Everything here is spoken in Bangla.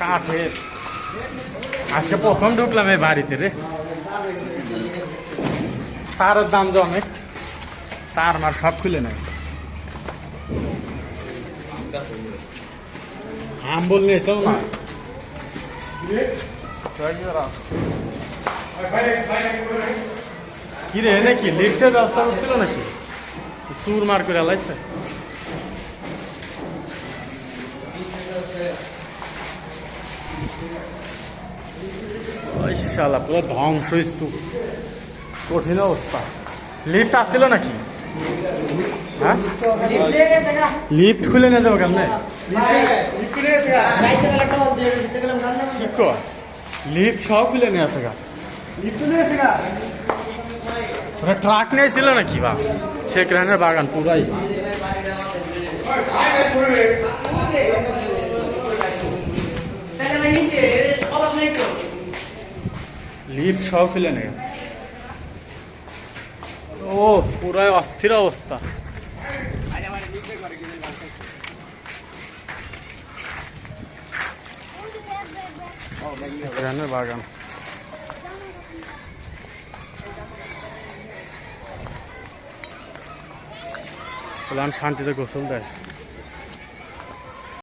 কাঠের। আজকে প্রথম ঢুকলাম এই বাড়িতে রে। তারের দাম যে অনেক তার মার সব খুলে নিয়েছে আম বল নিয়েছেও না কি রে নাকি লিফটের ব্যবস্থা করছিল নাকি? চুর মার করে লাইছে। শালা, পুরো ধ্বংস স্তূপ। কঠিন অবস্থা। লিফট আসছিল নাকি? হ্যাঁ? লিফট খুলে নিয়ে যাব কেমনে? লিফট সব খুলে নিয়ে আসে গা। ট্রাক নিয়েছিল নাকি বা? শেখ বাগান, পুরাই লিফট সব খুলে নিয়ে ও পুরাই অস্থির অবস্থা। বাগান। প্লান শান্তিতে গোসল দেয়।